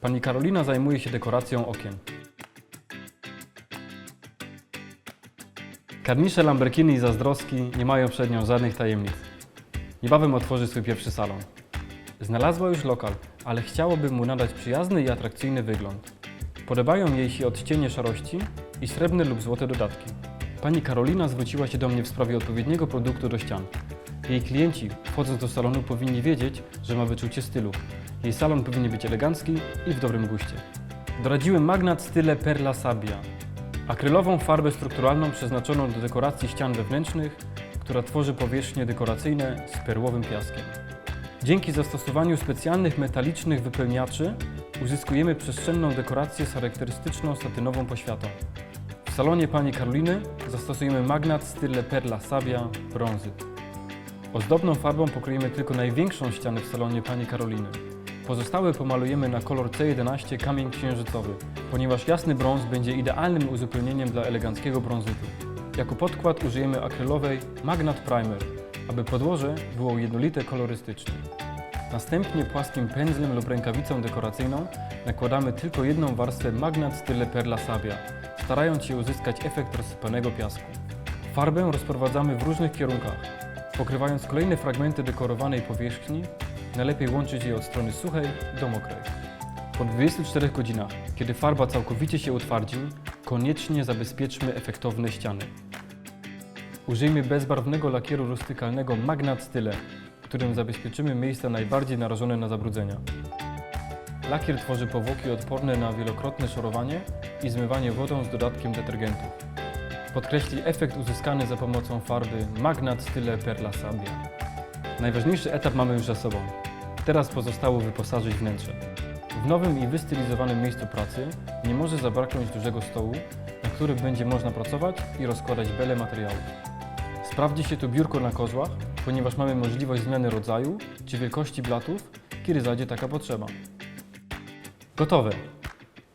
Pani Karolina zajmuje się dekoracją okien. Karnisze Lamborghini i Zazdroski nie mają przed nią żadnych tajemnic. Niebawem otworzy swój pierwszy salon. Znalazła już lokal, ale chciałoby mu nadać przyjazny i atrakcyjny wygląd. Podobają jej się odcienie szarości i srebrne lub złote dodatki. Pani Karolina zwróciła się do mnie w sprawie odpowiedniego produktu do ścian. Jej klienci, wchodząc do salonu, powinni wiedzieć, że ma wyczucie stylu. Jej salon powinien być elegancki i w dobrym guście. Doradziłem magnat style Perla Sabia. Akrylową farbę strukturalną przeznaczoną do dekoracji ścian wewnętrznych, która tworzy powierzchnie dekoracyjne z perłowym piaskiem. Dzięki zastosowaniu specjalnych metalicznych wypełniaczy uzyskujemy przestrzenną dekorację z charakterystyczną satynową poświatą. W salonie pani Karoliny zastosujemy magnat style Perla Sabia brązy. Ozdobną farbą pokryjemy tylko największą ścianę w salonie pani Karoliny. Pozostałe pomalujemy na kolor C11 kamień księżycowy, ponieważ jasny brąz będzie idealnym uzupełnieniem dla eleganckiego brązytu. Jako podkład użyjemy akrylowej Magnat Primer, aby podłoże było jednolite kolorystycznie. Następnie płaskim pędzlem lub rękawicą dekoracyjną nakładamy tylko jedną warstwę Magnat style Perla Sabia, starając się uzyskać efekt rozsypanego piasku. Farbę rozprowadzamy w różnych kierunkach, pokrywając kolejne fragmenty dekorowanej powierzchni, najlepiej łączyć je od strony suchej do mokrej. Po 24 godzinach, kiedy farba całkowicie się utwardzi, koniecznie zabezpieczmy efektowne ściany. Użyjmy bezbarwnego lakieru rustykalnego Magnat Style, którym zabezpieczymy miejsca najbardziej narażone na zabrudzenia. Lakier tworzy powłoki odporne na wielokrotne szorowanie i zmywanie wodą z dodatkiem detergentów. Podkreśli efekt uzyskany za pomocą farby Magnat Style Perla Sabia. Najważniejszy etap mamy już za sobą. Teraz pozostało wyposażyć wnętrze. W nowym i wystylizowanym miejscu pracy nie może zabraknąć dużego stołu, na którym będzie można pracować i rozkładać bele materiałów. Sprawdzi się tu biurko na kozłach, ponieważ mamy możliwość zmiany rodzaju czy wielkości blatów, kiedy zajdzie taka potrzeba. Gotowe.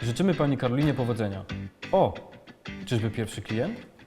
Życzymy Pani Karolinie powodzenia. O! Czyżby pierwszy klient?